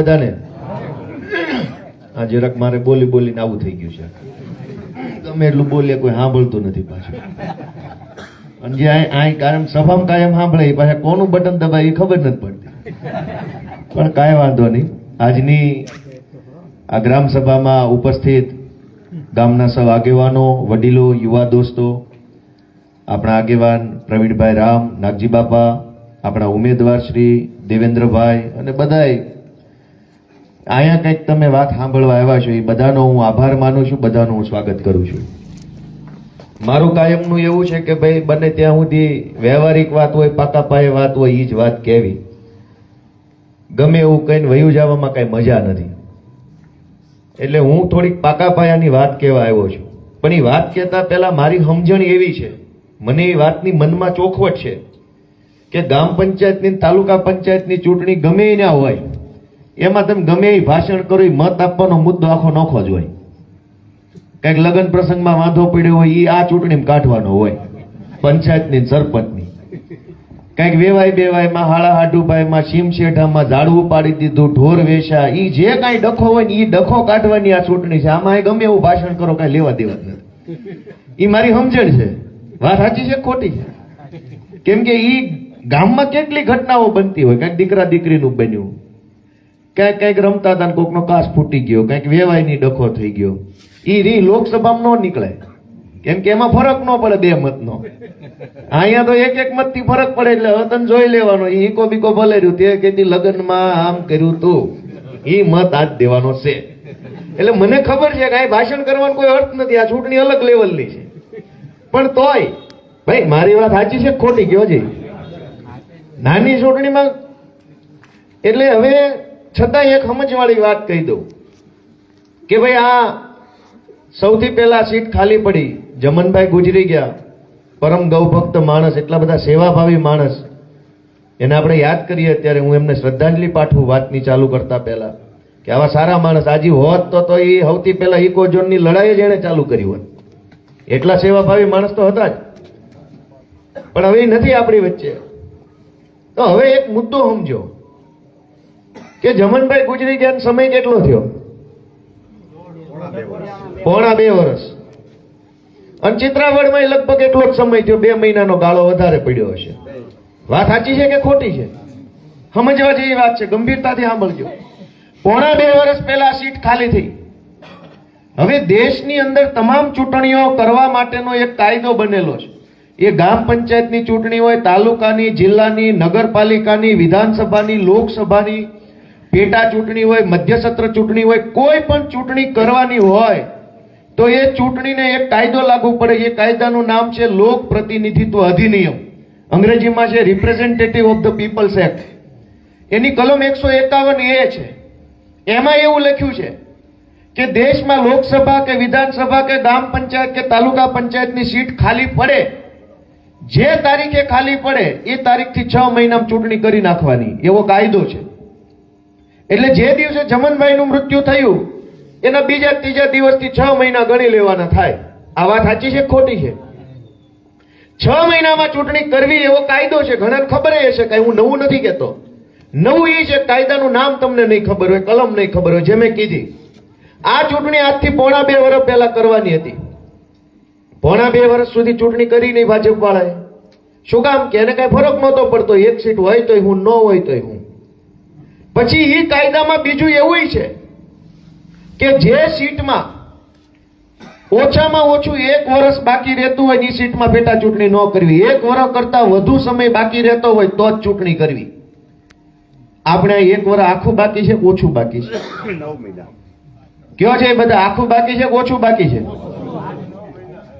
બધાને? આ જરાક મારે બોલી બોલીને આવું થઈ ગયું છે. ગમે એટલું બોલીએ કોઈ સાંભળતું નથી પાછું. અને જે અહીં કાયમ સભામાં કાયમ સાંભળે, એ પાછા કોનું બટન દબાય એ ખબર નથી પડતી. પણ કાંઈ વાંધો નહીં. આજની આ ગ્રામ સભામાં ઉપસ્થિત ગામના સૌ આગેવાનો, વડીલો, યુવા દોસ્તો, આપણા આગેવાન પ્રવીણભાઈ રામ, નાગજી બાપા, આપણા ઉમેદવાર શ્રી દેવેન્દ્રભાઈ અને બધાય અહીંયા કંઈક તમે વાત સાંભળવા આવ્યા છો, એ બધાનો હું આભાર માનું છું, બધાનું હું સ્વાગત કરું છું. મારું કાયમનું એવું છે કે ભાઈ, બને ત્યાં સુધી વ્યવહારિક વાત હોય પાકા પાયે વાત હોય એ જ વાત કહેવી. ગમે એવું કહીને વયું જવામાં કાંઈ મજા નથી. એટલે હું થોડીક પાકા પાયાની વાત કહેવા આવ્યો છું. પણ એ વાત કહેતા પહેલાં મારી સમજણ એવી છે. મને એ વાતની મનમાં ચોખવટ છે કે ગામ પંચાયતની તાલુકા પંચાયતની ચૂંટણી ગમે ના હોય. એમાં તમે ગમે એ ભાષણ કરો મત આપવાનો મુદ્દો આખો નોખો જ હોય. કંઈક લગ્ન પ્રસંગમાં વાંધો પડ્યો હોય એ આ ચૂંટણીમાં કાઢવાનો હોય, પંચાયતની સરપંચની. કંઈક વેવાય બેવાયમાં, હાળા હાડુભાઈમાં શીમશેઠામાં ઝાડવું પાડી દીધું, ઢોર વેશા એ જે કાંઈ ડખો હોય ને એ ડખો કાઢવાની આ ચૂંટણી છે. આમાં ગમે એવું ભાષણ કરો, કાંઈ લેવા દેવા નથી. એ મારી સમજણ છે. વાત સાચી છે ખોટી? છે કેમ કે એ ગામમાં કેટલી ઘટનાઓ બનતી હોય. કાંઈક દીકરા દીકરીનું બન્યું. ક્યાંક કંઈક રમતા હતા કોકનો કાસ ફૂટી ગયો કંઈક વેવાયની ડખો થઈ ગયો. એ રી લોકસભામાં ન નીકળે કેમ કે એમાં ફરક ન પડે બે મતનો. અહીંયા તો એક એક મતથી ફરક પડે એટલે હવે તને જોઈ લેવાનો. એ ઈકો બીકો ભલે રહ્યું, તે કીધી લગ્નમાં આમ કર્યું તું. એ મત આજ દેવાનો છે. એટલે મને ખબર છે કે આ ભાષણ કરવાનો કોઈ અર્થ નથી. આ ચૂંટણી અલગ લેવલની છે. પણ તોય, ભાઈ, મારી વાત સાચી છે ખોટી? કયો છે નાની ચૂંટણીમાં, એટલે હવે છતાં એક સમજવાળી વાત કહી દઉં કે ભાઈ આ સૌથી પહેલા સીટ ખાલી પડી. જમનભાઈ ગુજરી ગયા. પરમ ગૌભક્ત માણસ, એટલા બધા સેવાભાવી માણસ. એને આપણે યાદ કરીએ ત્યારે હું એમને શ્રદ્ધાંજલિ પાઠવું વાતની ચાલુ કરતા પહેલા. કે આવા સારા માણસ આજી હોત તો તો એ સૌથી પહેલા ઇકો ઝોનની લડાઈ જ એણે ચાલુ કરી હોત. એટલા સેવાભાવી માણસ તો હતા જ. પણ હવે નથી આપણી વચ્ચે. તો હવે એક મુદ્દો સમજો. કે જમનભાઈ ગુજરી ગયા સમય કેટલો થયો? પોણા બે વર્ષ. અને ચિત્રાવડમાં લગભગ એટલો જ સમય થયો, બે મહિનાનો ગાળો વધારે પડ્યો હશે. વાત સાચી છે કે ખોટી છે? સમજવા જેવી વાત છે, ગંભીરતાથી સાંભળજો. પોણા બે વર્ષ પહેલા સીટ ખાલી થઈ. હવે દેશની અંદર તમામ ચૂંટણીઓ કરવા માટેનો એક કાયદો બનેલો છે. એ ગામ પંચાયતની ચૂંટણી હોય, તાલુકાની, જિલ્લાની, નગરપાલિકાની, વિધાનસભાની, લોકસભાની પેટા ચૂંટણી હોય, મધ્યસત્ર ચૂંટણી હોય, કોઈ પણ ચૂંટણી કરવાની હોય, તો એ ચૂંટણીને એક કાયદો લાગુ પડે એ કાયદાનું નામ છે લોક પ્રતિનિધિત્વ અધિનિયમ. અંગ્રેજીમાં છે representative of the people's act એની કલમ એકસો એકાવન એ છે. એમાં એવું લખ્યું છે કે દેશમાં લોકસભા કે વિધાનસભા કે ગ્રામ પંચાયત કે તાલુકા પંચાયતની સીટ ખાલી પડે. જે તારીખે ખાલી પડે, એ તારીખથી છ મહિનામાં ચૂંટણી કરી નાખવાની. એવો કાયદો છે. એટલે જે દિવસે જમનભાઈનું મૃત્યુ થયું, એના બીજા ત્રીજા દિવસથી છ મહિના ગણી લેવાના થાય. આ વાત સાચી છે ખોટી છે? છ મહિનામાં ચૂંટણી કરવી એવો કાયદો છે, ઘણાને ખબર હશે કે હું નવું નથી કહેતો. નવું એ છે, કાયદાનું નામ તમને નહીં ખબર હોય, કલમ નહીં ખબર હોય જે મેં કીધી. આ ચૂંટણી આજથી પોણા બે વર્ષ પહેલા કરવાની હતી. પોણા બે વર્ષ સુધી ચૂંટણી કરી નહીં ભાજપ વાળાએ શું કામ કે એને કઈ ફરક નહોતો પડતો, એક સીટ હોય તોય હું, ન હોય તોય હું. પછી એ કાયદામાં બીજું એવું છે કે જે સીટમાં ઓછામાં ઓછું એક વર્ષ બાકી રહેતું હોય એ સીટમાં પેટા ચૂંટણી ન કરવી. એક વર્ષ કરતા વધુ સમય બાકી રહેતો હોય તો જ ચૂંટણી કરવી. આપણે એક વર્ષ આખું બાકી છે ઓછું બાકી છે? કયો છે બધા? આખું બાકી છે ઓછું બાકી છે?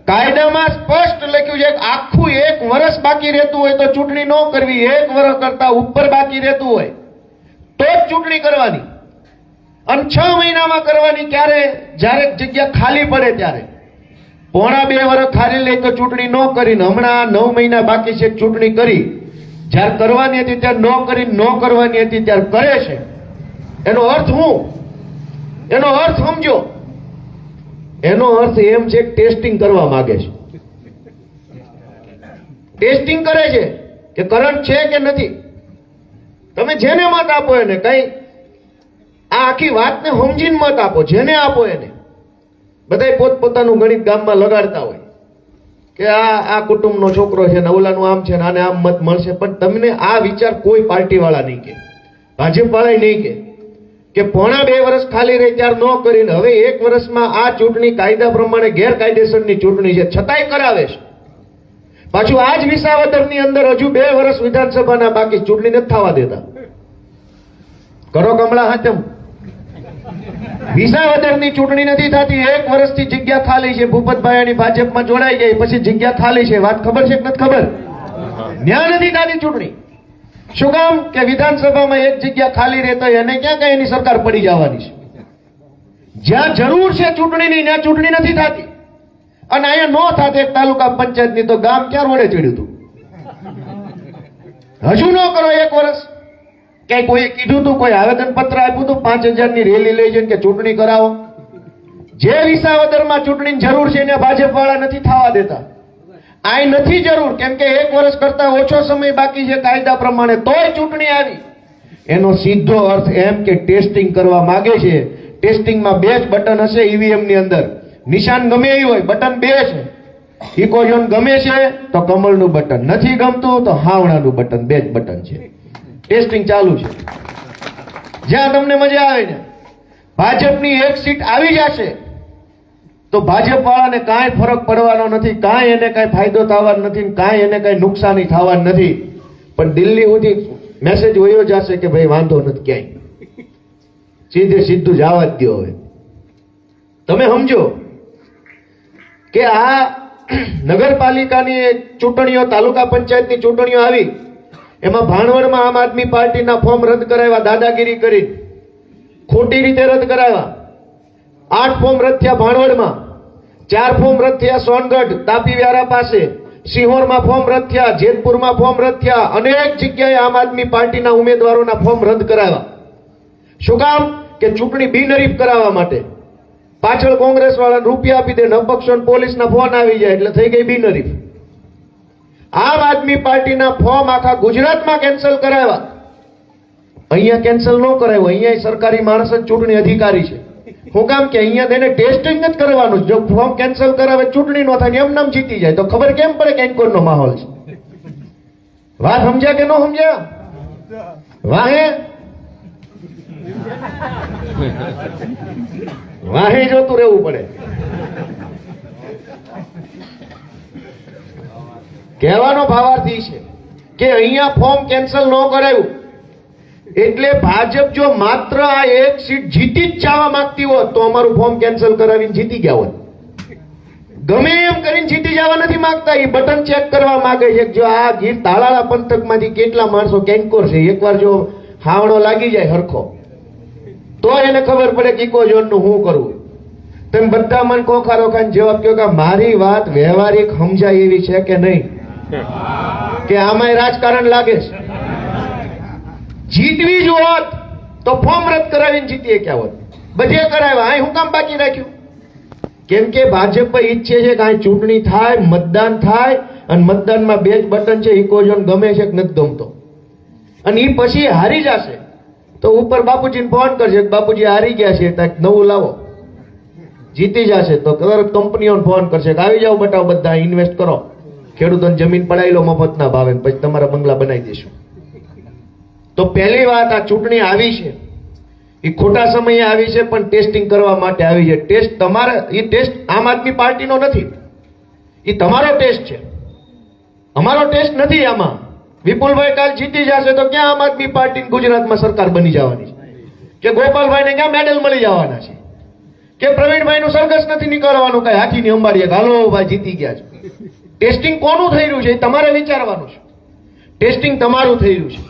કાયદામાં સ્પષ્ટ લખ્યું છે આખું એક વર્ષ બાકી રહેતું હોય તો ચૂંટણી ન કરવી. એક વર્ષ કરતા ઉપર બાકી રહેતું હોય તો જ ચૂંટણી કરવાની. અને છ મહિનામાં કરવાની ક્યારે? જ્યારે જગ્યા ખાલી પડે ત્યારે. પોણા બે વર્ષ ખાલી લઈ તો ચૂંટણી ન કરીને, હમણાં નવ મહિના બાકી છે ચૂંટણી કરી. જ્યારે કરવાની હતી ત્યારે ન કરી ન કરવાની હતી ત્યારે કરે છે. એનો અર્થ હું? એનો અર્થ સમજો. એનો અર્થ એમ છે ટેસ્ટિંગ કરવા માંગે છે. ટેસ્ટિંગ કરે છે કે કરંટ છે કે નથી? તમે જેને મત આપો એને કઈ આખી વાતને સમજીને મત આપો, જેને આપો એને. બધાય પોતપોતાનું ગણિત ગામમાં લગાડતા હોય કે આ આ કુટુંબનો છોકરો છે ને ઓલાનું આમ છે ને આને આમ મત મળશે. પણ તમને આ વિચાર કોઈ પાર્ટીવાળા નહીં કે. ભાજપવાળા નહીં કે. કે પોણા બે વર્ષ ખાલી રહી ન કરીને હવે એક વર્ષમાં આ ચૂંટણી કાયદા પ્રમાણે ગેરકાયદેસરની ચૂંટણી છે. છતાંય કરાવે છે. પાછું આ જ વિસાવદરની અંદર હજુ બે વર્ષ વિધાનસભાના બાકી, ચૂંટણી નથી થવા દેતા. કરો કમળા હાચમ વિસાવદરની ચૂંટણી નથી થતી, એક વર્ષથી જગ્યા ખાલી છે. ભૂપતભાઈ ભાજપમાં જોડાઈ ગઈ, પછી જગ્યા ખાલી છે. વાત ખબર છે કે નથી ખબર? ન્યા નથી થતી ચૂંટણી. શું કામ? કે વિધાનસભામાં એક જગ્યા ખાલી રહેતો એને ક્યાં કઈ એની સરકાર પડી જવાની છે? જ્યાં જરૂર છે ચૂંટણીની, ત્યાં ચૂંટણી નથી થતી. અને અહીંયા ન થાત એક તાલુકા પંચાયતની, તો ગામ ક્યાં રોડે ચડ્યું હતું હજુ ન કરો એક વર્ષ. ક્યાંય કોઈએ કીધું તું, કોઈ આવેદન પત્ર આપ્યું હતું પાંચ હજારની રેલી લઈ જઈને કે ચૂંટણી કરાવો. જે વિસાવદરમાં ચૂંટણીની જરૂર છે એને ભાજપ વાળા નથી થવા દેતા. આ નથી જરૂર, કેમ કે એક વર્ષ કરતા ઓછો સમય બાકી છે કાયદા પ્રમાણે, તોય ચૂંટણી આવી. એનો સીધો અર્થ એમ કે ટેસ્ટિંગ કરવા માંગે છે. ટેસ્ટિંગમાં બે જ બટન હશે ઈવીએમની અંદર. નિશાન ગમે એ હોય, બટન બે છે. ઇકોઝોન ગમે છે, તો કમળનું બટન. નથી ગમતું, તો હાવણાનું બટન. બે જ બટન છે. ટેસ્ટિંગ ચાલુ છે. જ્યાં તમને મજા આવે ને, ભાજપની એક સીટ આવી જશે, તો ભાજપ વાળાને કાંઈ ફરક પડવાનો નથી, કાંઈ એને કાંઈ ફાયદો થવાનો નથી કાંઈ એને કાંઈ નુકસાની થવાનું નથી. પણ દિલ્હી સુધી મેસેજ વયો જશે કે ભાઈ વાંધો નથી ક્યાંય. સીધે સીધું જવા જ દો હવે. તમે સમજો. કે આ નગરપાલિકાની ચૂંટણીઓ, તાલુકા પંચાયતની ચૂંટણીઓ આવી, એમાં ભાણવડમાં આમ આદમી પાર્ટીના ફોર્મ રદ કરાવ્યા, દાદાગીરી કરી, ખોટી રીતે રદ કરાવ્યા. આઠ ફોર્મ રદ થયા ભાણવડમાં, ચાર ફોર્મ રદ થયા સોનગઢ તાપી વ્યારા પાસે, સિહોરમાં ફોર્મ રદ થયા, જેતપુરમાં ફોર્મ રદ થયા, અનેક જગ્યાએ આમ આદમી પાર્ટીના ઉમેદવારોના ફોર્મ રદ કરાવ્યા. શું કામ? કે ચૂંટણી બિનહરીફ કરાવવા માટે. પાછળ કોંગ્રેસ વાળા રૂપિયા આપી દે અપક્ષો પોલીસના ફોન આવી જાય એટલે થઈ ગઈ બિનરી આમ આદમી પાર્ટીના ફોર્મ આખા ગુજરાતમાં કેન્સલ કરાવ્યા. અહીંયા કેન્સલ ન કરાવ્યું અહીંયા સરકારી માણસ જ ચૂંટણી અધિકારી છે. હું કામ કે અહીંયા તેને ટેસ્ટિંગ જ કરવાનું, જો ફોર્મ કેન્સલ કરાવે, ચૂંટણી નો થાય એમ નામ જીતી જાય, તો ખબર કેમ પડે કે એન્કોર નો માહોલ છે? વાત સમજ્યા કે ન સમજ્યા? વાહે? વાહે જોતું રહેવું પડે. કહેવાનો ભાવાર્થ છે કે અહીંયા ફોર્મ કેન્સલ ન કરાયું. એટલે ભાજપ જો માત્ર આ એક સીટ જીતી જ જવા માંગતી હોત, તો અમારું ફોર્મ કેન્સલ કરાવીને જીતી ગયા હોત. ગમે એમ કરીને જીતી જવા નથી માંગતા, એ બટન ચેક કરવા માંગે છે જો આ ગીર તાળાળા પંથકમાંથી કેટલા માણસો કેન્કોર છે, એકવાર જો હાવણો લાગી જાય હરખો. તો એને ખબર પડે કે ઇકોઝોનનું શું કરવું તેમ બધા મન કોખારો ખાઈને જવાબ કહો કે મારી વાત વ્યવહારિક સમજાય એવી છે કે નહીં? કે આમાંય રાજકારણ લાગે છે. જીતવી જ હોત તો ફોર્મ રદ કરાવીને જીતીએ ક્યાં હોત? બધે કરાવ્યા. અહીં હું કામ બાકી રાખ્યું? કેમ કે ભાજપ ઈચ્છે છે કે અહીં ચૂંટણી થાય, મતદાન થાય, અને મતદાનમાં બે જ બટન છે ઇકોઝોન ગમે છે કે નથી ગમતો. અને એ પછી હારી જશે. તો ઉપર બાપુજીને ફોન કરશે બાપુજી હારી ગયા છે કાંઈક નવું લાવો. જીતી જશે તો કંપનીઓને ફોન કરશે કે આવી જાઓ બતાવો બધા ઇન્વેસ્ટ કરો. ખેડૂતોને જમીન પડાવી લો મફતના ભાવે, પછી તમારા બંગલા બનાવી દઈશું તો પહેલી વાત, આ ચૂંટણી આવી છે. એ ખોટા સમયે આવી છે, પણ ટેસ્ટિંગ કરવા માટે આવી છે. ટેસ્ટ તમારે, એ ટેસ્ટ આમ આદમી પાર્ટીનો નથી. એ તમારો ટેસ્ટ છે. અમારો ટેસ્ટ નથી આમાં. વિપુલભાઈ કાલ જીતી જશે તો ક્યાં આમ આદમી પાર્ટી ગુજરાતમાં સરકાર બની જવાની છે? કે ગોપાલભાઈને ક્યાં મેડલ મળી જવાના છે? કે પ્રવીણભાઈ નું સરઘસ નથી નીકળવાનું, કઈ હાથીની અંબાડીએ કે હાલો ભાઈ, જીતી ગયા છે. ટેસ્ટિંગ કોનું થઈ રહ્યું છે તમારે વિચારવાનું છે. ટેસ્ટિંગ તમારું થઈ રહ્યું છે.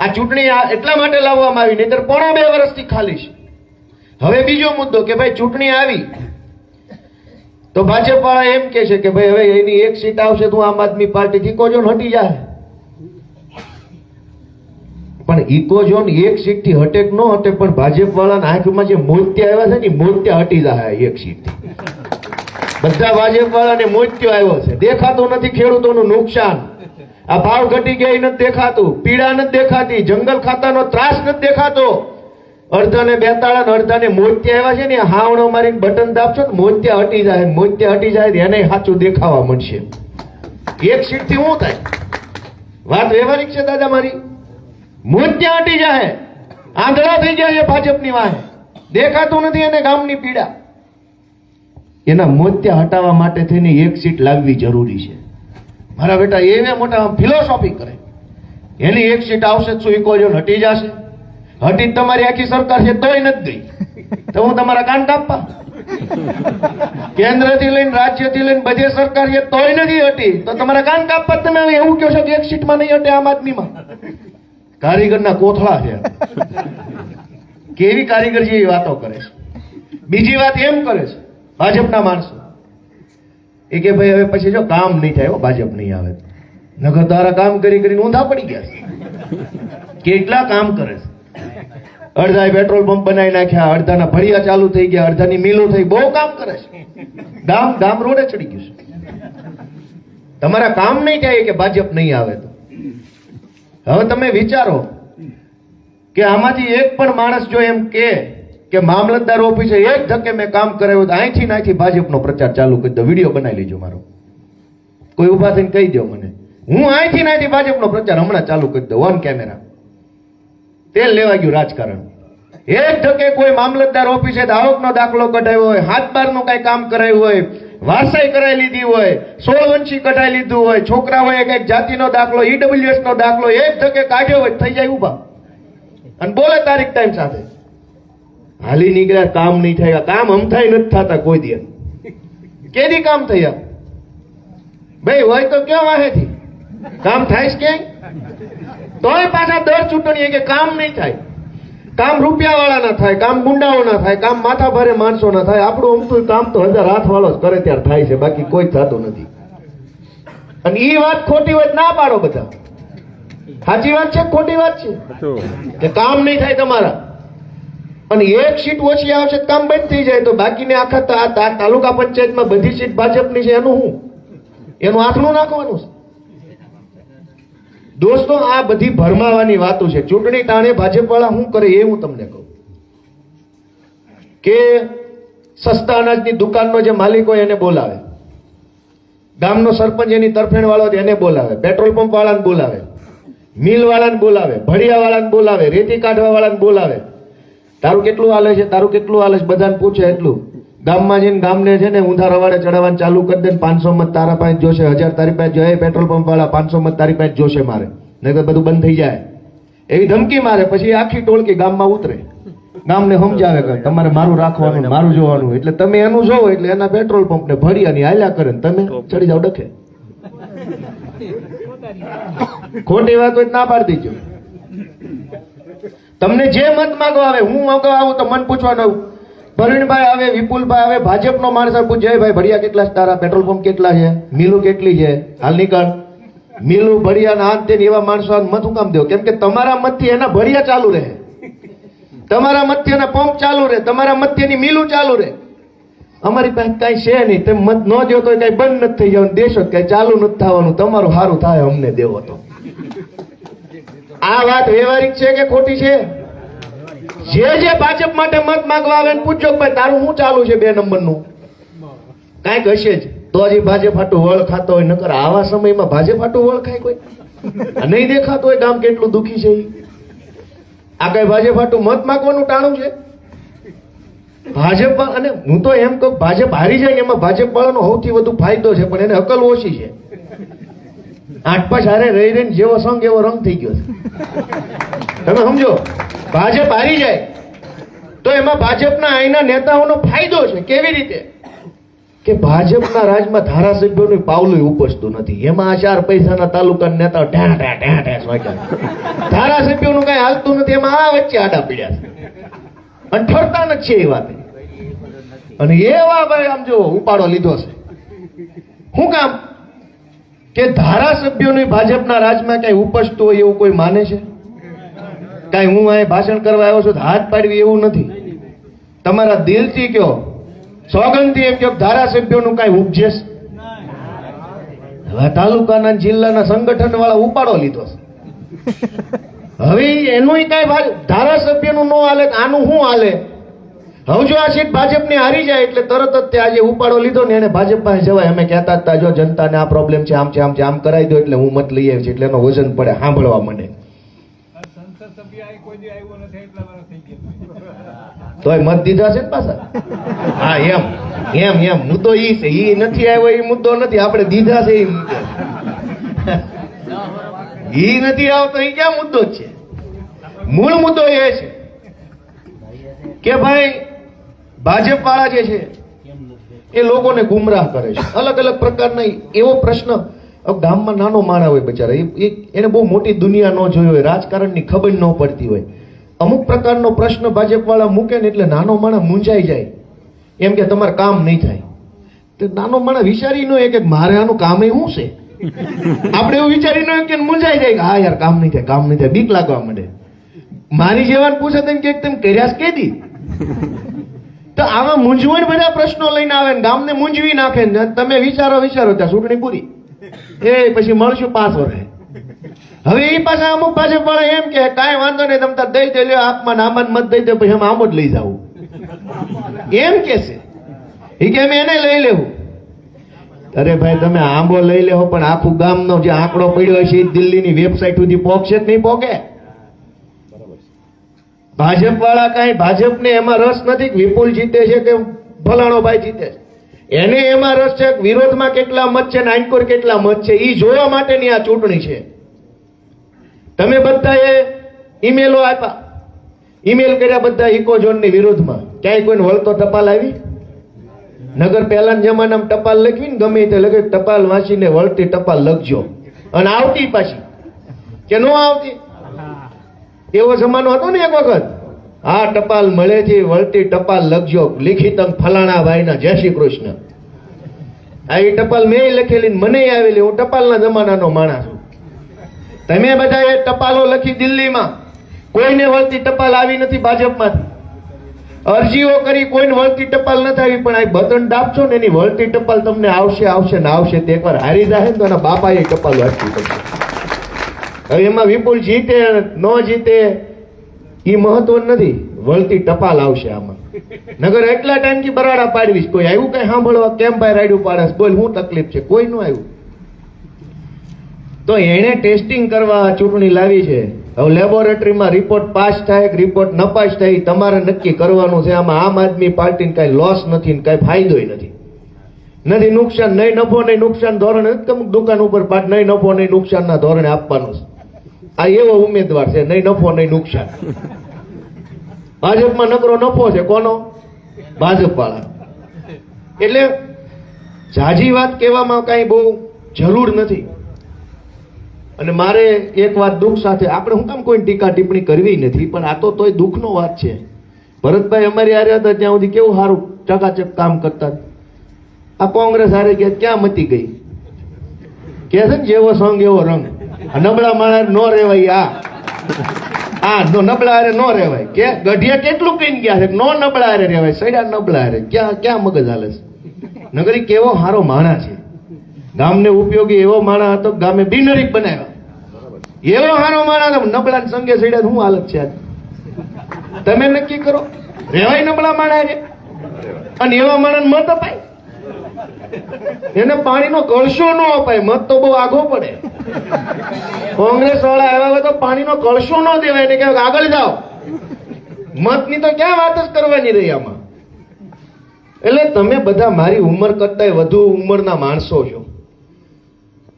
આ ચૂંટણી એટલા માટે લાવવામાં આવી, નહીતર પોણા બે વર્ષથી ખાલી છે. હવે બીજો મુદ્દો કે ભાઈ ચૂંટણી આવી, તો ભાજપ વાળા એમ કે છે કે ભાઈ હવે એની એક સીટ આવશે તો આમ આદમી પાર્ટી થી ઇકોઝોન હટી જાય પણ ઇકોઝોન એક સીટથી હટે ન હટે, પણ ભાજપ વાળાના આંખમાં જે મોત્યા આવ્યા છે ને મોત્યા હટી જાય એક સીટ બધા ભાજપ વાળાને મોત્યો આવ્યો છે. દેખાતું નથી ખેડૂતોનું નુકસાન. આ ભાવ ઘટી ગયા નથી દેખાતું. પીડા નથી દેખાતી. જંગલ ખાતાનો ત્રાસ નથી દેખાતો. અડધાને બેતાળા અડધાને મોત્યા આવ્યા છે ને, હાવણો મારીને બટન દાબશો ને મોત્યા હટી જાય. મોત્યા હટી જાય એને સાચું દેખાવા મળશે. એક સીટથી શું થાય? વાત વ્યવહારિક છે દાદા મારી? મોત્યા હટી જાય આંધળા થઈ જાય ભાજપની વાહે. દેખાતું નથી એને ગામની પીડા. એના મોત્યા હટાવવા માટે થઈને એક સીટ લાવવી જરૂરી છે. મારા બેટા એવે મોટા ફિલોસોફી કરે. એની એક સીટ આવશે શું ઇકોઝોન હટી જશે. હટી તમારી આખી સરકાર છે, તોય નથી ગઈ. તો હું તમારા કાન કાપવા? કેન્દ્રથી લઈને રાજ્યથી લઈને બધે સરકાર છે, તોય નથી હટી. તો તમારા કાન કાપવા તમે એવું કહો છો કે એક સીટમાં નહીં હટે આમ આદમીમાં? કારીગરના કોથળા છે. કેવી કારીગર જેવી વાતો કરે છે. બીજી વાત એમ કરે છે, ભાજપના માણસો. એ કે ભાઈ હવે પછી જો કામ નહીં થાય ભાજપ નહીં આવે. નગર દ્વારા કામ કરી કરીને ઊંધા પડી ગયા છે. કેટલા કામ કરે છે. અડધા પેટ્રોલ પંપ બનાવી નાખ્યા, અડધાના ભળિયા ચાલુ થઈ ગયા, અડધાની મિલો થઈ, બહુ કામ કરે છે. ગામ ગામ રોડે ચડી ગયું છે. તમારા કામ નહીં થાય કે ભાજપ નહીં આવે તો. હવે તમે વિચારો કે આમાંથી એક પણ માણસ જો એમ કે કે મામલતદાર ઓફિસે એક ધક્કે મેં કામ કરાવ્યું અહીંથી નાથી ભાજપનો પ્રચાર ચાલુ કરી દો. વીડિયો બનાવી લેજો મારો. કોઈ ઊભા થઈને કહી દો મને. હું અહીંથી નાથી ભાજપનો પ્રચાર હમણાં ચાલુ કરી દઉં. ઓન કેમેરા તેલ લેવા ગયું રાજકારણ. એક ધકે કોઈ મામલતદાર ઓફિસે આવકનો દાખલો કઢાવ્યો હોય હાથ બારનું કઈ કામ કરાયું હોય વારસાઈ કરાવી લીધી હોય, સોળવંશી કઢાઈ લીધું હોય છોકરા હોય કંઈક જાતિનો દાખલો ઈડબ્લ્યુએસ નો દાખલો, એક ધકે કાઢ્યો હોય થઈ જાય ઊભા. અને બોલે તારીખ ટાઈમ સાથે. હાલી નીકળ્યા, કામ નહીં થયા, કામ હમથાય નથી થતા કોઈ દિવસ. કેદી કામ થયા? ભાઈ, હોય તો ક્યાં વાહેથી કામ થાય ક્યાંય? તોય પાછા દર ચૂંટણીએ કે કામ નહીં થાય. કામ રૂપિયા વાળા ના થાય, કામ ગુંડાઓ ના થાય, કામ માથા ભારે માણસો ના થાય. આપણું અમતું કામ તો હજાર હાથ વાળો જ કરે ત્યારે થાય છે, બાકી કોઈ થતું નથી. અને એ વાત ખોટી વાત ના પાડો બધા. સાચી વાત છે ખોટી વાત છે? કે કામ નહીં થાય તમારા. અને એક સીટ ઓછી આવશે કામ બંધ થઈ જાય, તો બાકીને આખા તાલુકા પંચાયતમાં બધી સીટ ભાજપની છે, એનું શું એનું આથણું નાખવાનું છે. દોસ્તો, આ બધી ભરમાવાની વાતો છે. ચૂંટણી ટાણે ભાજપ વાળા શું કરે એ હું તમને કહું. કે સસ્તા અનાજની દુકાનનો જે માલિક હોય એને બોલાવે. ગામનો સરપંચ એની તરફેણ વાળો એને બોલાવે. પેટ્રોલ પંપ વાળાને બોલાવે. મિલ વાળાને બોલાવે. ભડિયા વાળાને બોલાવે. રેતી કાઢવા વાળાને બોલાવે. તારું કેટલું હાલે છે તારું કેટલું હાલે છે બધાને પૂછે એટલું. ગામમાં જઈને ગામને છે ને ઊંધા રવાડે ચડાવવાનું ચાલુ કરી દે પાંચસો મત તારા પાસે જોશે હજાર તારી પાસે જોઈએ પેટ્રોલ પંપ વાળા પાંચસો મત તારી પાસે જોશે મારે. નહીં તો બધું બંધ થઈ જાય. એવી ધમકી મારે પછી આખી ટોળકી ગામમાં ઉતરે. ગામને સમજાવે કે તમારે મારું રાખવાનું મારું જોવાનું. એટલે તમે એનું જોવો એટલે એના પેટ્રોલ પંપ ને અને હાલ્યા કરે ને તમે ચડી જાવ ડખે. ખોટી વાત હોય ના પાડી દીજો. તમને જે મત માંગવા આવે હું માંગવા આવું તો મન પૂછવાનું પ્રવીણભાઈ આવે વિપુલભાઈ આવે ભાજપનો માણસ આવે, પૂછ ભડિયા કેટલા તારા પેટ્રોલ પંપ કેટલા છે? મિલું કેટલી છે? હાલ નીકળ. મિલું ભડિયા ના હાથ એવા માણસો મત હું કામ દેવો? કેમ કે તમારા મતથી એના ભડિયા ચાલુ રહે. તમારા મતથી એના પંપ ચાલુ રહે. તમારા મતથી એની મિલું ચાલુ રહે. અમારી પાસે કઈ છે નહીં. તમે મત ન દો તો કઈ બંધ નથી થઈ જવાનું. દેશો કઈ ચાલુ નથી થવાનું. તમારું સારું થાય અમને દેવો તો. આ વાત વ્યવહારિક છે કે ખોટી છે? જે જે ભાજપ માટે મત માંગવા આવે પૂછજો ભાઈ, તારું શું ચાલુ છે બે નંબરનું? કાંઈક હશે જ. તો હજી ભાજપ હાટું વળ ખાતો હોય, નકર આવા સમયમાં ભાજપ હાટું વળ ખાય કોઈ? નહીં દેખાતું હોય ગામ કેટલું દુખી છે આ કઈ ભાજપ હાટું મત માંગવાનું ટાણું છે? ભાજપ અને હું તો એમ કહું ભાજપ હારી જાય એમાં ભાજપ વાળાનો સૌથી વધુ ફાયદો છે, પણ એને અકલ ઓછી છે. આઠ પાંચ હારે રહી રહીને જેવો સંગ એવો રંગ થઈ ગયો તમે સમજો? ભાજપ હારી જાય. તો એમાં ભાજપના અહીંના નેતાઓનો ફાયદો છે. કેવી રીતે? કે ભાજપના રાજમાં ધારાસભ્યોની પાવલું ઉપજતું નથી. એમાં આ ચાર પૈસાના તાલુકાના નેતા ઢેં ઢેં ઢેં ઢેં વાગ્યા ધારાસભ્યોનું કઈ હાલતું નથી. એમાં આ વચ્ચે આડા પીડ્યા છે. અને ઠરતા નથી એ વાત. અને એવા ભાઈ, આમ જો, ઉપાડો લીધો છે. શું કામ કે ધારાસભ્યોની ભાજપના રાજમાં કઈ ઉપજતું હોય એવું કોઈ માને છે? કાંઈ હું અહીં ભાષણ કરવા આવ્યો છું હાથ પાડવી એવું નથી. તમારા દિલથી કયો સોગંદથી એમ કયો ધારાસભ્યોનું કાંઈ ઉપજે છે? હવે તાલુકાના જિલ્લાના સંગઠન વાળા ઉપાડો લીધો છે. હવે એનું કાંઈ ધારાસભ્યનું ન હાલે આનું શું હાલે? હવે જો આ સીટ ભાજપની હારી જાય એટલે તરત જ તે આજે ઉપાડો લીધો ને એને ભાજપ પાસે જવાય. અમે કહેતા હતા જો જનતાને આ પ્રોબ્લેમ છે, આમ છે આમ છે, આમ કરાવી દો એટલે હું મત લઈ આવી છું એટલે એનો વજન પડે સાંભળવા મને. તોય મત દીધા છે ને પાછા? હા, એમ એમ એમ. મુદ્દો ઈ છે, ઈ નથી આવ્યો એ મુદ્દો નથી. આપણે દીધા છે એ મુદ્દો. ઈ નથી આવતો એ ક્યાં મુદ્દો છે? મૂળ મુદ્દો એ છે કે ભાઈ ભાજપ વાળા જે છે, એ લોકોને ગુમરાહ કરે છે. અલગ અલગ પ્રકારના એવો પ્રશ્ન ગામમાં નાનો માણા હોય બચારા એને બહુ મોટી દુનિયા ન જોઈ હોય, રાજકારણની ખબર ન પડતી હોય. અમુક પ્રકારનો પ્રશ્ન ભાજપ વાળા મૂકે ને એટલે નાનો માણા મૂંઝાઈ જાય. એમ કે તમારે કામ નહીં થાય. તો નાનો માણા વિચારી ન કે મારે આનું કામ એ શું છે? આપણે એવું વિચારી ન કે મૂંઝાઈ જાય કે, હા, યાર, કામ નહીં થાય, કામ નહીં થાય, બીક લાગવા માંડે. મારી જેવાને પૂછે તેમ કે તેમ કર્યા કે કેદી તો આવા મૂંઝવણ બધા પ્રશ્નો લઈને આવે ને ગામને મૂંઝવી નાખે ને તમે વિચારો વિચારો, ત્યાં ચૂંટણી પૂરી. એ પછી મળશું પાસ વર્ષે. હવે એ પાછા અમુક ભાજપ પણ એમ કે કાંઈ વાંધો નહીં, તમે તાર દઈ દે લ્યો આપમાં નામાન મત દઈ દે, પછી અમે આમ જ લઈ જાવું એમ કે છે. એ કે અમે એને લઈ લેવું. અરે ભાઈ, તમે આંબો લઈ લેવો પણ આખું ગામનો જે આંકડો પડ્યો છે એ દિલ્હીની વેબસાઇટ સુધી પહોંચશે જ નહીં પહોંચે ભાજપ વાળા કઈ ભાજપને એમાં રસ નથી કે વિપુલ જીતે છે કે ભલાણો ભાઈ જીતે છે? એને એમાં રસ છે વિરોધમાં કેટલા મત છે ને આંકોર કેટલા મત છે? એ જોવા માટેની આ ચૂંટણી છે. તમે બધાએ ઈમેલો આપ્યા. ઈમેલ કર્યા બધા ઇકોઝોનની વિરોધમાં. ક્યાંય કોઈને વળતો ટપાલ આવી? નગર પહેલાના જમાનામાં ટપાલ લખવી ને ગમે તે લખે ટપાલ વાંચીને વળતી ટપાલ લખજો. અને આવતી પાછી. કે ન આવતી? એવો જમાનો હતો ને એક વખત? આ ટપાલ મળે છે, વળતી ટપાલ લખજો. લિખિતમ ફલાણા ભાઈના, જય શ્રી કૃષ્ણ. આ એ ટપાલ મેં લખેલી મને આવેલી. હું ટપાલના જમાનાનો માણસ છું. તમે બધા એ ટપાલો લખી દિલ્હીમાં. કોઈને વળતી ટપાલ આવી નથી ભાજપમાંથી. અરજીઓ કરી કોઈને વળતી ટપાલ નથી આવી, પણ આ બટન દાબશો ને એની વળતી ટપાલ તમને આવશે આવશે ને આવશે. તે એકવાર હારી જાય ને તો એના બાપાએ ટપાલ વાંચવી પડશે. હવે એમાં વિપુલ જીતે, ન જીતે એ મહત્વ નથી. વળતી ટપાલ આવશે આમાં. નગર એટલા ટાઈમથી બરાડા પાડવીશ કોઈ આવ્યું કઈ સાંભળવા? કેમ ભાઈ રાડ્યું પાડસ બોલ, હું તકલીફ છે? કોઈ નું આવ્યું. તો એણે ટેસ્ટિંગ કરવા ચૂંટણી લાવી છે. હવે લેબોરેટરીમાં રિપોર્ટ પાસ થાય કે રિપોર્ટ નપાસ થાય તમારે નક્કી કરવાનું છે. આમાં આમ આદમી પાર્ટીને કઈ લોસ નથી ને કઈ ફાયદોય નથી. નથી નુકસાન, નહીં નફો, નહીં નુકસાન ધોરણે અમુક દુકાન ઉપર પાટ નહીં નફો, નહીં નુકસાનના ધોરણે આપવાનું છે. આ એવો ઉમેદવાર છે, નહીં નફો, નહીં નુકસાન. ભાજપમાં નકરો નફો છે, કોનો? ભાજપ વાળા એટલે જાજી વાત કહેવામાં કાંઈ બહુ જરૂર નથી. અને મારે એક વાત દુઃખ સાથે, આપણે હું કામ કોઈ ટીકા ટિપ્પણી કરવી નથી, પણ આ તો તોય દુઃખનો વાત છે. ભરતભાઈ અમારી હારે હતા, ત્યાં સુધી કેવું સારું ચકાચક કામ કરતા આ કોંગ્રેસ હારે ગયા ક્યાં મતી ગઈ? કે છે ને, જેવો સંગ એવો રંગ. નબળા માણસ નો રેવાય આ. આ નો નબળા હારે નો રેવાય. કે ગઢિયા કેટલું કહીને ગયા છે? નો નબળા હારે રેવાય સડ્યા નબળા હારે ક્યાં ક્યાં મગજ હાલે છે? નગરી કેવો સારો માણા છે? ગામને ઉપયોગી એવો માણા હતો ગામે બિનરી બનાવ્યા. એવો સારો માણા હતો, નબળા સંગે સડ્યા શું હાલત છે? તમે નક્કી કરો. રેવાય નબળા માણા છે? અને એવા માણસ મત અપાય? એને પાણીનો કળશો ન અપાય, મત તો બહુ આઘો પડે. કોંગ્રેસ વાળા આવ્યા હોય તો પાણીનો કળશો ન દેવાય, એને કહેવાય આગળ જાઓ. મતની તો ક્યાં વાત જ કરવાની રહી આમાં? એટલે તમે બધા મારી ઉંમર કરતા વધુ ઉંમરના માણસો છો.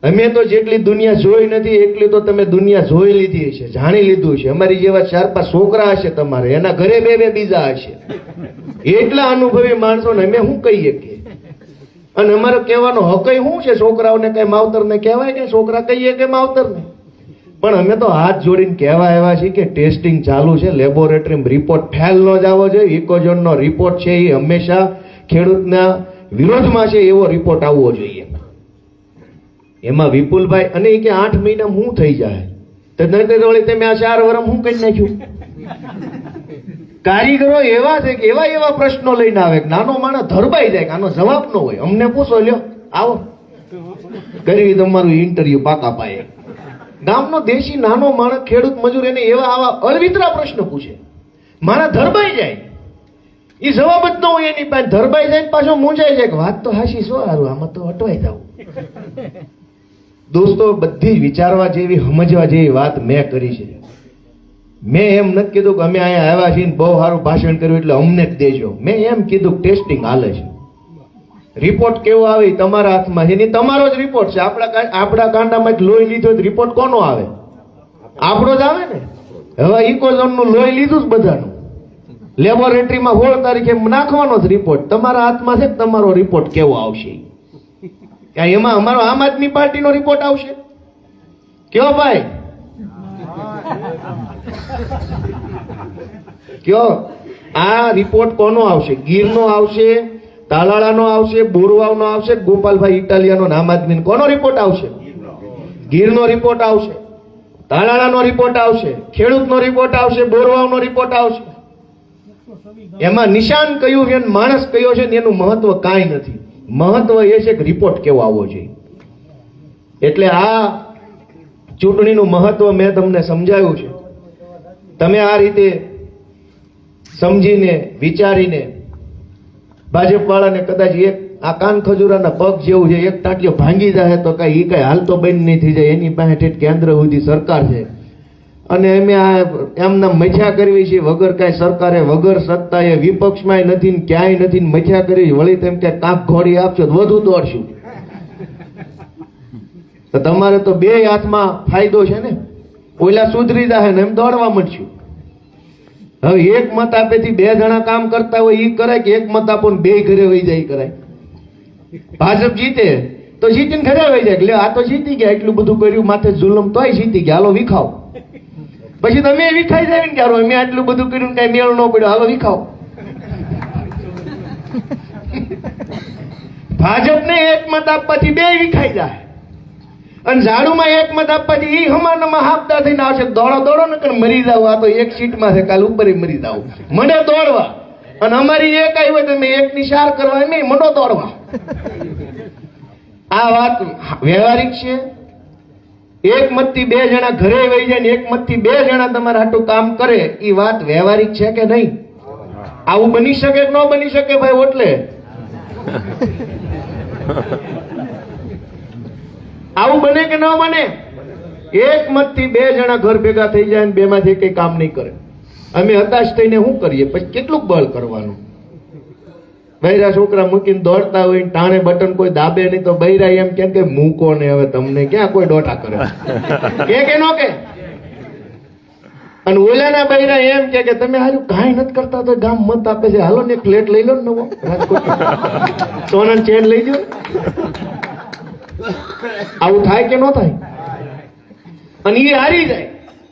અમે તો જેટલી દુનિયા જોઈ નથી, એટલી તો તમે દુનિયા જોઈ લીધી છે જાણી લીધું છે અમારી જેવા ચાર પાંચ છોકરા હશે તમારે, એના ઘરે બે બે બીજા હશે. એટલા અનુભવી માણસો ને અમે શું કહીએ કે અને અમારો કહેવાનો હકય શું છે? છોકરાઓને કઈ માવતરને કહેવાય કે છોકરા કહીએ કે માવતરને? પણ અમે તો હાથ જોડીને કહેવા આવ્યા છીએ કે ટેસ્ટિંગ ચાલુ છે, લેબોરેટરીમાં રિપોર્ટ ફેલ ન જવો જોઈએ. ઇકોઝોનનો રિપોર્ટ છે એ હંમેશા ખેડૂતના વિરોધમાં છે એવો રિપોર્ટ આવવો જોઈએ. એમાં વિપુલભાઈ અને એ કે આઠ મહિના હું થઈ જાય? તો વળી તમે આ ચાર વરમ હું કરી નાખ્યું? કારીગરો એવા છે કે એવા એવા પ્રશ્નો લઈને આવે નાનો માણસ ધરબાઈ જાય આનો જવાબ ન હોય. અમને પૂછો લ્યો. આવો. કરી તમારું ઇન્ટરવ્યુ પાકા પાયે. ગામનો દેશી નાનો માણસ, ખેડૂત, મજૂર એને એવા આવા અળવિતરા પ્રશ્ન પૂછે. મારા ધરબાઈ જાય. એ જવાબ જ ન હોય એની પાસે. ધરબાઈ જાય પાછો મૂંઝાઈ જાય વાત તો હાશી શું હારું? આમાં તો અટવાઈ જાવ દોસ્તો, બધી વિચારવા જેવી, સમજવા જેવી વાત મેં કરી છે. મેં એમ નથી કીધું કે અમે અહીંયા આવ્યા છીએ બહુ સારું ભાષણ કર્યું એટલે અમને જ દેજો. મેં એમ કીધું ટેસ્ટિંગ હાલે છે. રિપોર્ટ કેવો આવે તમારા હાથમાં છે. તમારો જ રિપોર્ટ છે. આપણા આપણા કાંડામાં જ લોહી લીધો રિપોર્ટ કોનો આવે? આપણો જ આવે ને? હવે ઇકોઝોનનું લોહી લીધું જ બધાનું. લેબોરેટરીમાં સોળ તારીખે નાખવાનો જ રિપોર્ટ તમારા હાથમાં છે તમારો રિપોર્ટ કેવો આવશે? ક્યાં એમાં અમારો આમ આદમી પાર્ટીનો રિપોર્ટ આવશે? કયો ભાઈ? કયો? આ રિપોર્ટ કોનો આવશે? ગીરનો આવશે, તાલાળાનો આવશે, બોરવાવનો આવશે, ગોપાલભાઈ ઇટાલિયાનો નામ આદમી કોનો રિપોર્ટ આવશે? ગીરનો રિપોર્ટ આવશે, તાલાળાનો રિપોર્ટ આવશે, ખેડૂતનો રિપોર્ટ આવશે, બોરવાવનો રિપોર્ટ આવશે. એમાં નિશાન કયું છે માણસ કયો છે એનું મહત્વ કાંઈ નથી. મહત્વ એ છે કે રિપોર્ટ કેવો આવવો જોઈએ. એટલે આ ચૂંટણીનું મહત્વ મેં તમને સમજાવ્યું છે. તમે આ રીતે સમજીને, વિચારીને ભાજપવાળાને કદાચ એક આ કાન ખજૂરાના પગ જેવું છે, એક ટાંટિયો ભાંગી જાય તો કઈ એ કઈ હાલતો બંધ નહીં થઈ જાય. એની પાસે ઠેઠ કેન્દ્ર સુધી સરકાર છે. અને અમે આ એમના મથ્યા કરવી છે, વગર કાંઈ સરકારે, વગર સત્તાએ વિપક્ષમાં નથી ને ક્યાંય નથી ને મથ્યા કરવી વળી તેમ કે કાંક ઘોડી આપશો તો વધુ દોડશું. તો તમારે તો બે હાથમાં ફાયદો છે ને? ઓલા સુધરી જાય ને એમ દોડવા મળશું હવે એક મત આપેથી બે જણા કામ કરતા હોય એ કરાય કે એક મત આપો બે ઘરે વહી જાય કરાય. ભાજપ જીતે તો જીતીને ઘરે વહી જાય એટલે આ તો જીતી ગયા, એટલું બધું કર્યું, માથે જુલમ તોય જીતી ગયા. હાલો વિખાવ. પછી તમે વિખાઈ જાય ને ક્યારો? મેં આટલું બધું કર્યું કઈ મેળ ન પડ્યો. હાલો વિખાવ. ભાજપને એક મત આપવાથી બે વિખાઈ જાય. અને ઝાડુમાં એક મત આપવાથી એ હમાનમાં હાફતા થઈને આવશે. દોડો દોડો, ને કે મરી જાવ આ તો એક સીટમાં છે, કાલ ઉપર મરી જાવ મને દોડવા. અને અમારી એક આવી હોય તો મેં એકની સાર કરવા નહીં, મનો દોડવા. આ વાત વ્યવહારિક છે. એક મતથી બે જણા ઘરે વહી જાય ને એક મતથી બે જણા તમારા આટલું કામ કરે એ વાત વ્યવહારિક છે કે નહીં? આવું બની શકે કે ન બની શકે ભાઈ ઓટલે? આવું બને કે ન બને? એક મતથી બે જણા ઘર ભેગા થઈ જાય ને માંથી કઈ કામ નહીં કરે. અમે હતાશ થઈને શું કરીએ? પછી કેટલું બળ કરવાનું. બૈરા છોકરા મૂકીને દોડતા હોય ટાણે બટન કોઈ દાબે નહીં તો બૈરા એમ કેમ કે મૂકો ને હવે તમને ક્યાં કોઈ ડોટા કરે? કે કે નો કે? અને ઓલાના બૈરા એમ કે કે તમે હારું કાંઈ નથી કરતા તો ગામ મત આપે છે. હાલો ને એક પ્લેટ લઈ લો ને નવો. રાજકોટ ચેન લઈ જો આવું થાય કે ન થાય? અને એ હારી જાય.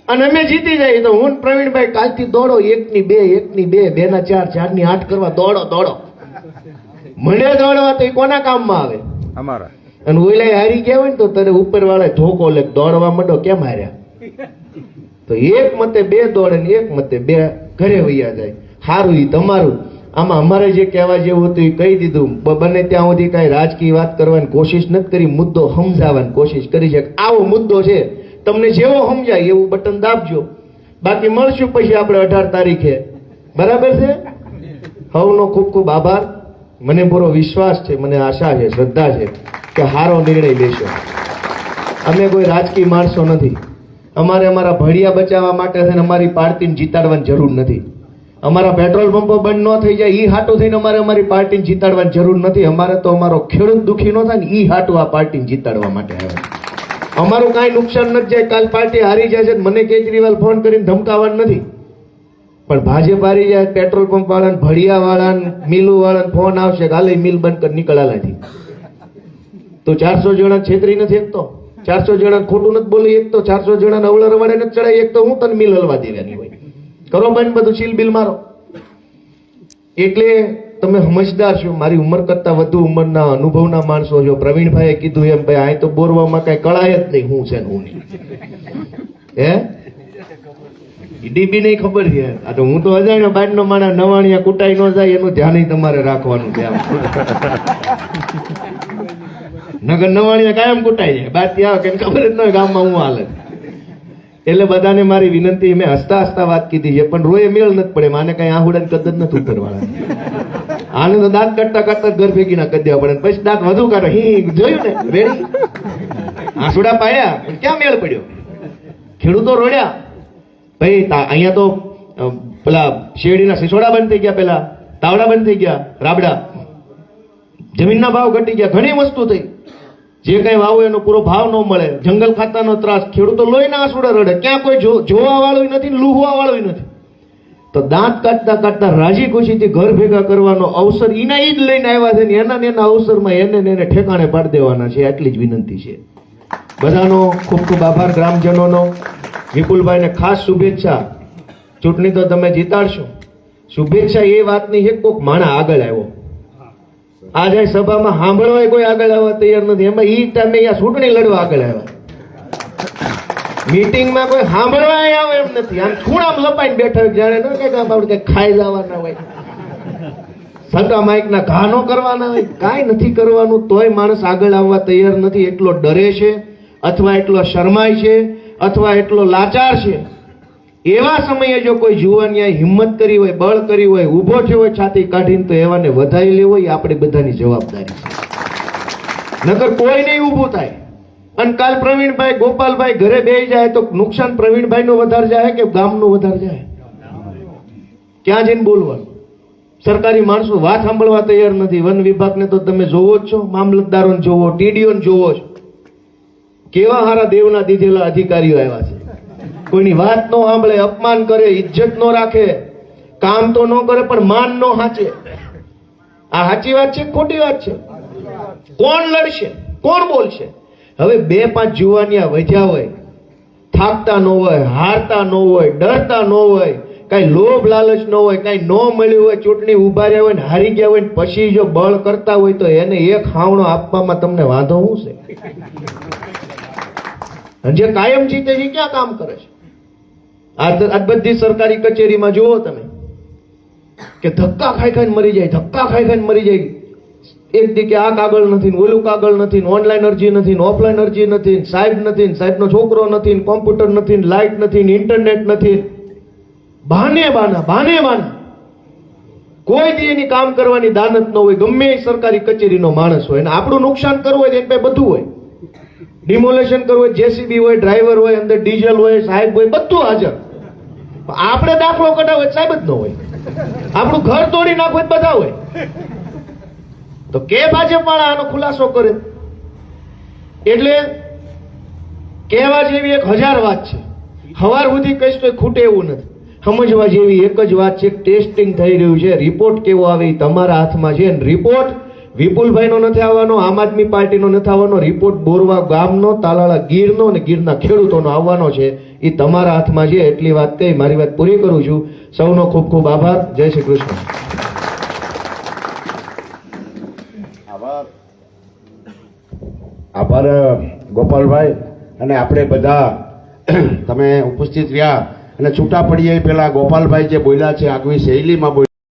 અને અમે જીતી જાય. તો હું પ્રવીણભાઈ કાલથી દોડો. એકની બે એકની બે બે ના ચાર ચારની આઠ કરવા દોડો દોડો. મને દોડવા તો એ કોના કામમાં આવે? અમારા. અને ઓલા હારી ગયા હોય ને તો તને ઉપર વાળા ધોકો લે દોડવા માંડો કેમ હાર્યા? તો એક મતે બે દોડે ને એક મતે બે ઘરે વૈયા જાય. સારું એ તમારું. આમાં અમારે જે કહેવા જેવું હતું એ કહી દીધું. બને ત્યાં સુધી કઈ રાજકીય વાત કરવાની કોશિશ નથી કરી, મુદ્દો સમજાવવાની કોશિશ કરી છે. આવો મુદ્દો છે. તમને જેવો સમજાય એવું બટન દાબજો. બાકી મળશું પછી આપણે અઢાર તારીખે. બરાબર છે? હવનો ખૂબ ખૂબ આભાર. મને પૂરો વિશ્વાસ છે, મને આશા છે, શ્રદ્ધા છે કે સારો નિર્ણય લેશો. અમે કોઈ રાજકીય માણસો નથી. અમારે અમારા ભણિયા બચાવવા માટે અમારી પાર્ટીને જીતાડવાની જરૂર નથી. અમારા પેટ્રોલ પંપો બંધ ન થઈ જાય એ હાટું થઈને અમારે અમારી પાર્ટીને જીતાડવાની જરૂર નથી. અમારે તો અમારો ખેડૂત દુઃખી ન થાય ને એ હાટું આ પાર્ટીને જીતાડવા માટે આવે. અમારું કાંઈ નુકસાન નથી જાય, કાલ પાર્ટી હારી જાય છે મને કેજરીવાલ ફોન કરીને ધમકાવવાનું નથી. પણ ભાજપ હારી જાય, પેટ્રોલ પંપ વાળાને ભડિયા વાળાને મિલુ વાળાને ફોન આવશે કાલે મિલ બંધ કરી નીકળાલાથી તો ચારસો જણા છેતરી નથી એક તો. ચારસો જણા ખોટું નથી બોલી, એક તો ચારસો જણા અવળા રવાડે નથી ચડાય, એક તો હું તને મિલ હલવા દેવાની હોય. કરો બંધ બધું સીલ બિલ મારો. એટલે તમે સમજદાર છો, મારી ઉંમર કરતા વધુ ઉંમરના અનુભવના માણસો છો. પ્રવીણભાઈએ કીધું એમ, ભાઈ આ તો બોરવામાં કઈ કળાય જ નહીં, હું છે હું નહીં. હે? ડીબી નહીં ખબર છે. આ તો હું તો અજાણ્યો બાજનો માણસ, નવાણિયા કુટાઈ ન જાય, એનું ધ્યાન તમારે રાખવાનું છે નગર નવાણિયા કાયમ કુટાઈ જાય. બાદ ત્યાં કે ખબર જ ન ગામમાં હું હાલે. એટલે બધાને મારી વિનંતી, મેં હસતા હસતા વાત કીધી છે, પણ રોય મેળ નથી પડે, માને કઈ આહુડા કદ જ નથી ઉતરવાના આને તો દાંત કાઢતા કાઢતા ઘર ભેગી ના કદ્યા પડે પછી દાંત વધુ કાઢો. હી, જોયું ને? રેડી આસુડા પાડ્યા ક્યાં મેળ પડ્યો? ખેડૂતો રોડ્યા. ભાઈ અહીંયા તો પેલા શેરડીના સિસોડા બંધ થઈ ગયા પેલા, તાવડા બંધ થઈ ગયા, રાબડા. જમીનના ભાવ ઘટી ગયા, ઘણી વસ્તુ થઈ. જે કઈ વાવો એનો પૂરો ભાવ ન મળે, જંગલ ખાતાનો ત્રાસ, ખેડૂતો લોહીના આંસુડા રડે, ક્યાં કોઈ જોવા વાળું નથી લૂહવા વાળું નથી. તો દાંત કાઢતા કાઢતા રાજી ખુશીથી ઘર ભેગા કરવાનો અવસર એના ઈ જ લઈને આવ્યા છે ને એના ને એના અવસરમાં એને એને ઠેકાણે પાડી દેવાના છે આટલી જ વિનંતી છે. બધાનો ખૂબ ખૂબ આભાર ગ્રામજનોનો. વિપુલભાઈને ખાસ શુભેચ્છા. ચૂંટણી તો તમે જીતાડશો. શુભેચ્છા એ વાતની છે કોક માણા આગળ આવ્યો. આજે સભામાં સાંભળવા કોઈ આગળ આવવા તૈયાર નથી. એમાં ઈ ટાઈમે અહીંયા ચૂંટણી લડવા આગળ આવ્યા. મીટિંગમાં કોઈ સાંભળવા આવે એમ નથી. આમ ખૂણામાં લપાઈને બેઠા જાણે ન કે આપણે કંઈક ખાઈ જવાના હોય. સગા માઇક ના ઘા નો કરવાના હોય. કાંઈ નથી કરવાનું, તોય માણસ આગળ આવવા તૈયાર નથી. એટલો ડરે છે, અથવા એટલો શરમાય છે, અથવા એટલો લાચાર છે. એવા સમયે જો કોઈ જુવાનિયાએ હિંમત કરી હોય, બળ કરી હોય, ઊભો થયો હોય, છાતી કાઢીને તો એવાને વધારી લેવો, એ આપણે બધાની જવાબદારી છે. નકર કોઈ નહીં ઊભું થાય. અને કાલ પ્રવીણભાઈ, ગોપાલભાઈ ઘરે બેસી જાય તો નુકસાન પ્રવીણભાઈ નું વધારે જાય કે ગામનું વધારે જાય? ક્યાં જઈને બોલવાનું? સરકારી માણસો વાત સાંભળવા તૈયાર નથી. વન વિભાગને તો તમે જોવો જ છો. મામલતદારોને જોવો, ટીડીઓને જોવો છો કેવા હારા દેવના દીધેલા અધિકારીઓ આવ્યા છે? કોઈની વાત નો સાંભળે, અપમાન કરે, ઇજ્જત નો રાખે, કામ તો ન કરે, પણ માન નો હાચે. આ સાચી વાત છે ખોટી વાત છે? કોણ લડશે? કોણ બોલશે? હવે બે પાંચ જુવાનિયા વધ્યા હોય, થાકતા ન હોય, હારતા ન હોય, ડરતા ન હોય, કઈ લોભ લાલચ ન હોય, કઈ ન મળ્યું હોય, ચૂંટણી ઊભા રહ્યા હોય ને હારી ગયા હોય પછી જો બળ કરતા હોય તો એને એક હાવણો આપવામાં તમને વાંધો શું છે? જે કાયમ જીતે છે ક્યાં કામ કરે છે? આ બધી સરકારી કચેરીમાં જુઓ તમે. કે ધક્કા ખાઈ ખાઈને મરી જાય, ધક્કા ખાઈ ખાઈને મરી જાય. એક દી કે આ કાગળ નથી, ને ઓલું કાગળ નથી, ને ઓનલાઈન અરજી નથી, ને ઓફલાઈન અરજી નથી સાહેબ નથી, ને સાહેબનો છોકરો નથી કોમ્પ્યુટર નથી લાઇટ નથી, ને ઇન્ટરનેટ નથી. બહાને બાના બહાને બાના. કોઈ દી એની કામ કરવાની દાનત ન હોય, ગમે સરકારી કચેરીનો માણસ હોય. અને આપણું નુકસાન કરવું હોય એની પાસે બધું હોય. ડિમોલેશન કરવું હોય જેસીબી હોય ડ્રાઈવર હોય, અંદર ડીઝલ હોય, સાહેબ હોય, બધું હાજર. આપણે દાખલો કઢાવો સાહેબ જ ન હોય. આપણું ઘર તોડી નાખો બધા હોય. તો કે ભાજપ વાળા આનો ખુલાસો કરે? એટલે કહેવા જેવી એક હજાર વાત છે. હવાર સુધી કહીશ તો ખૂટે એવું નથી. સમજવા જેવી એક જ વાત છે ટેસ્ટિંગ થઈ રહ્યું છે. રિપોર્ટ કેવો આવે તમારા હાથમાં છે. રિપોર્ટ વિપુલભાઈનો નથી આવવાનો, આમ આદમી પાર્ટીનો નથી આવવાનો, રિપોર્ટ બોરવા ગામનો, તાલાળા ગીરનો અને ગીરના ખેડૂતોનો આવવાનો છે. એ તમારા હાથમાં છે, એટલી વાત કહી, મારી વાત પૂરી કરું છું. સૌનો ખૂબ ખૂબ આભાર. જય શ્રી કૃષ્ણ. આભાર. આભાર ગોપાલભાઈ. અને આપણે બધા તમે ઉપસ્થિત રહ્યા. અને છૂટા પડીએ પેલા ગોપાલભાઈ જે બોલ્યા છે, આગવી શૈલીમાં બોલ્યા